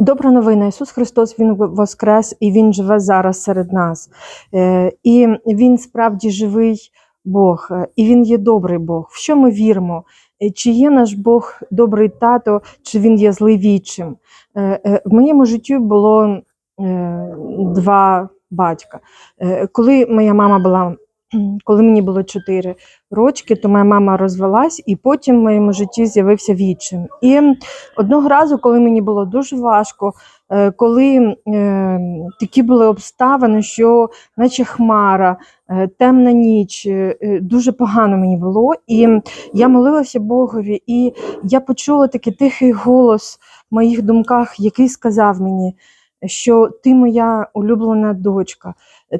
Добра новина, Ісус Христос Він воскрес і Він живе зараз серед нас. Е, І Він справді живий Бог, е, і Він є добрий Бог. В що ми віримо? Е, Чи є наш Бог добрий тато, чи він є злий вічим? В моєму житті було два батька. Коли моя мама була, коли мені було 4 рочки, то моя мама розвелась, і потім в моєму житті з'явився вічим. І одного разу, коли мені було дуже важко, е, коли е, такі були обставини, що наче хмара, е, темна ніч, дуже погано мені було. І я молилася Богові, і я почула такий тихий голос в моїх думках, який сказав мені, що ти моя улюблена дочка,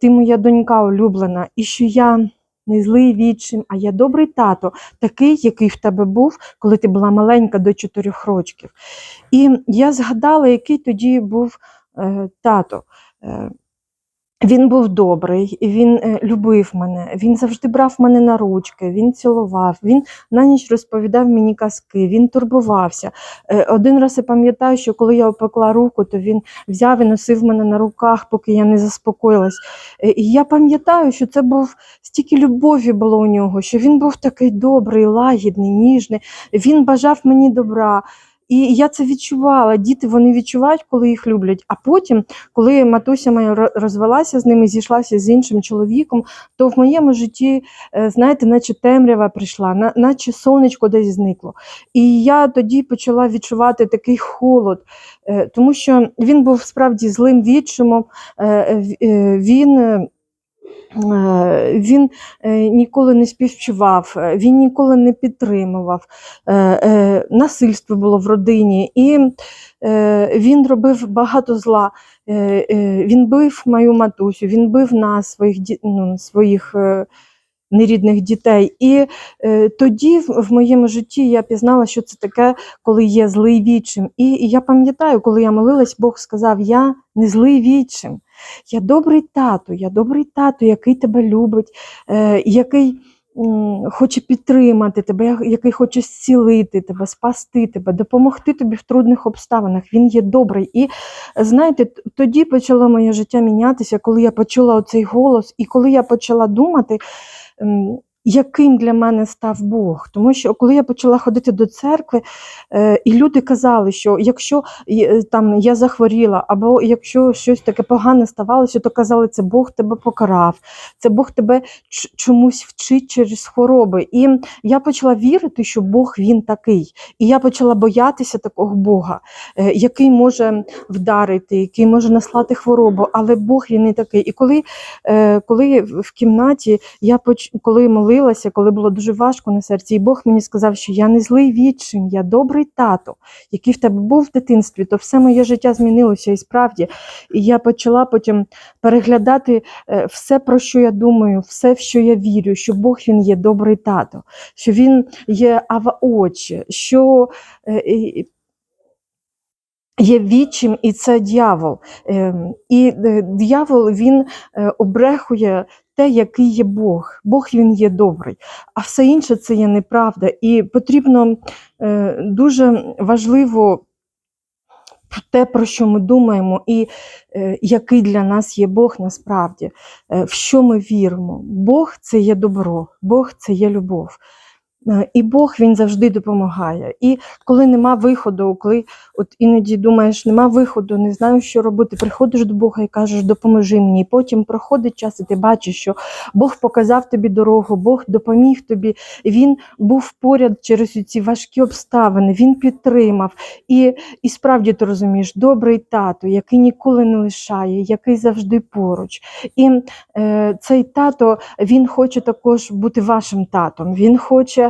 ти моя донька улюблена, і що я не злий відчим, а я добрий тато, такий, який в тебе був, коли ти була маленька до чотирьох років. І я згадала, який тоді був е, тато. Е, він був добрий, він е, любив мене, він завжди брав мене на ручки, він цілував, він на ніч розповідав мені казки, він турбувався. Е, один раз я пам'ятаю, що коли я опекла руку, то він взяв і носив мене на руках, поки я не заспокоїлась. Е, і я пам'ятаю, що це був стільки любові було у нього, що він був такий добрий, лагідний, ніжний. Він бажав мені добра. І я це відчувала. Діти вони відчувають, коли їх люблять. А потім, коли матуся моя розвелася з ними, зійшлася з іншим чоловіком, то в моєму житті, е, знаєте, наче темрява прийшла, наче сонечко десь зникло. І я тоді почала відчувати такий холод, е, тому що він був справді злим відчимом. е, Він Він е, ніколи не співчував, е, він ніколи не підтримував. Е, е, Насильство було в родині, і е, він робив багато зла. Е, е, Він бив мою матусю, він бив нас, своїх, ну, своїх е, нерідних дітей. І е, тоді в, моєму житті я пізнала, що це таке, коли є злий відчим. І, я пам'ятаю, коли я молилась, Бог сказав: Я не злий відчим. Я добрий тато, я добрий тато, який тебе любить, е, який хоче підтримати тебе, який хоче зцілити тебе, спасти тебе, допомогти тобі в трудних обставинах. Він є добрий. І знаєте, тоді почало моє життя мінятися, коли я почула оцей голос, і коли я почала думати. Яким для мене став Бог? Тому що коли я почала ходити до церкви, е, і люди казали, що якщо е, там я захворіла, або якщо щось таке погане ставалося, то казали, це Бог тебе покарав, це Бог тебе чомусь вчить через хвороби. І я почала вірити, що Бог він такий. І я почала боятися такого Бога, е, який може вдарити, який може наслати хворобу, але Бог він не такий. І коли, коли в кімнаті я поч... коли молилася, коли було дуже важко на серці, і Бог мені сказав, що я не злий відчим, я добрий тато, який в тебе був в дитинстві, то все моє життя змінилося і справді. І я почала потім переглядати е, все, про що я думаю, все, в що я вірю, що Бог він є добрий тато, що він є ава очі, що е, є відчим, і це дьявол. Ем, І е, дьявол він обрехує те, який є Бог. Бог він є добрий, а все інше це є неправда. І потрібно е, дуже важливо те, про що ми думаємо, і е, який для нас є Бог насправді, е, в що ми віримо. Бог це є добро, Бог це є любов. Е, І Бог він завжди допомагає. І коли нема виходу, коли от іноді думаєш, нема виходу, не знаю, що робити, приходиш до Бога і кажеш, допоможи мені. І потім проходить час, і ти бачиш, що Бог показав тобі дорогу, Бог допоміг тобі. Він був поряд через ці важкі обставини, він підтримав. І, і справді ти розумієш, добрий тато, який ніколи не лишає, який завжди поруч. І е, цей тато він хоче також бути вашим татом. Він хоче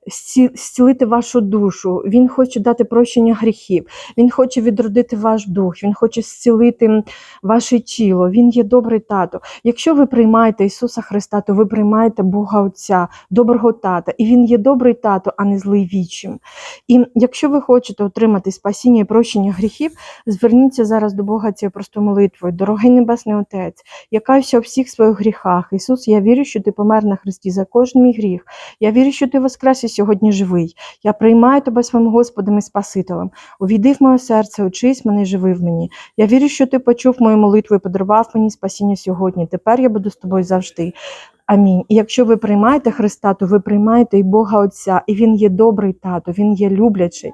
зцілити вашу душу, він хоче дати прощення гріхів, він хоче відродити ваш дух, він хоче зцілити ваше тіло. Він є добрий тато. Якщо ви приймаєте Ісуса Христа, то ви приймаєте Бога Отця, доброго тата, і Він є добрий тато, а не злий вічим. І якщо ви хочете отримати спасіння і прощення гріхів, зверніться зараз до Бога цією простою молитвою. Дорогий Небесний Отець, я каюся у всіх своїх гріхах. Ісус, я вірю, що ти помер на Христі за кожен мій гріх. Я вірю, що ти воскрес сьогодні живий. Я приймаю тебе своїм Господом і Спасителем. Увійди в моє серце, очись мене живи в мені. Я вірю, що ти почув мою молитву і подарував мені спасіння сьогодні. Тепер я буду з тобою завжди. Амінь. І якщо ви приймаєте Христа, то ви приймаєте і Бога Отця, і Він є добрий тато, Він є люблячий.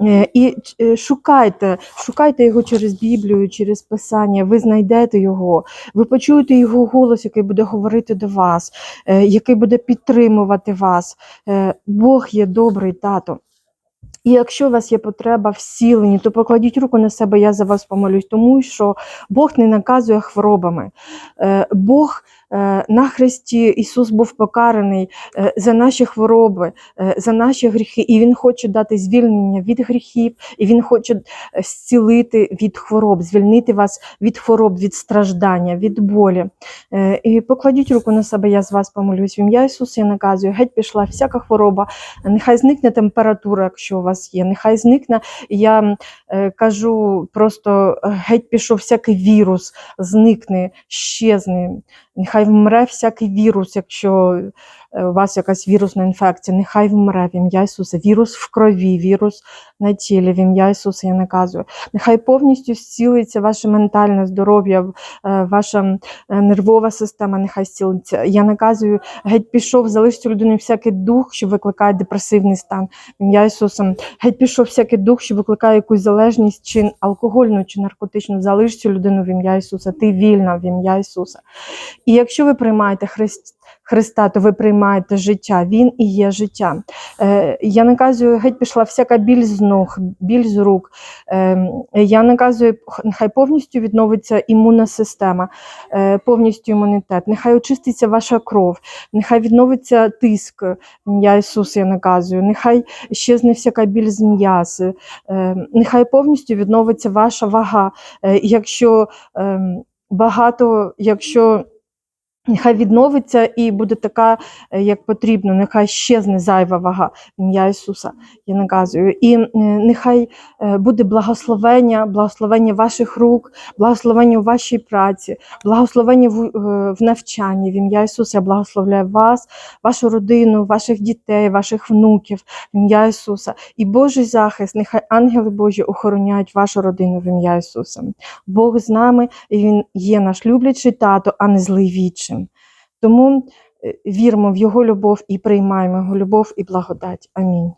Е, І е, шукайте, шукайте його через Біблію, через Писання. Ви знайдете його, ви почуєте його голос, який буде говорити до вас, е, який буде підтримувати вас. Бог є добрий тато. І якщо у вас є потреба в зціленні, то покладіть руку на себе, я за вас помолюсь, тому що Бог не наказує хворобами. Е, Бог е, на Христі Ісус був покараний е, за наші хвороби, за наші гріхи, і Він хоче дати звільнення від гріхів, і Він хоче зцілити від хвороб, звільнити вас від хвороб, від страждання, від болі. І покладіть руку на себе, я з вас помолюсь. В ім'я Ісуса я наказую, геть пішла всяка хвороба, нехай зникне температура, якщо у вас є, нехай зникне. Я е, кажу просто е, геть пішов всякий вірус, зникне, щезне. Нехай вмре всякий вірус, якщо у вас якась вірусна інфекція, нехай вмре в ім'я Ісуса. Вірус в крові, вірус на тілі, в ім'я Ісуса я наказую. Нехай повністю зцілиться ваше ментальне здоров'я, е, ваша е, нервова система, нехай зцілиться. Я наказую, геть пішов, залиште людину всякий дух, що викликає депресивний стан. В ім'я Ісуса. Геть пішов всякий дух, що викликає якусь залежність, чи алкогольну, чи наркотичну. Залиш цю людину в ім'я Ісуса. Ти вільна в ім'я Ісуса. І якщо ви приймаєте Христ, Христа, то ви приймаєте життя. Він і є життя. Е, я наказую, геть пішла всяка біль з ног, біль з рук. Е, я наказую, нехай повністю відновиться імунна система, е, повністю імунітет. Нехай очиститься ваша кров, нехай відновиться тиск. В ім'я Ісуса я наказую. Нехай щезне всяка біль з м'яси. Е, нехай повністю відновиться ваша вага. Е, якщо ем, багато, якщо нехай відновиться і буде така, е, як потрібно, нехай щезне зайва вага в ім'я Ісуса. Я наказую. І е, нехай е, буде благословення, благословення ваших рук, благословення у вашій праці, благословення в, навчанні. В ім'я Ісуса я благословляю вас, вашу родину, ваших дітей, ваших внуків, в ім'я Ісуса. І Божий захист, нехай ангели Божі охороняють вашу родину в ім'я Ісуса. Бог з нами, і Він є наш люблячий тато, а не злий відчим. Тому е, віримо в Його любов і приймаємо Його любов і благодать. Амінь.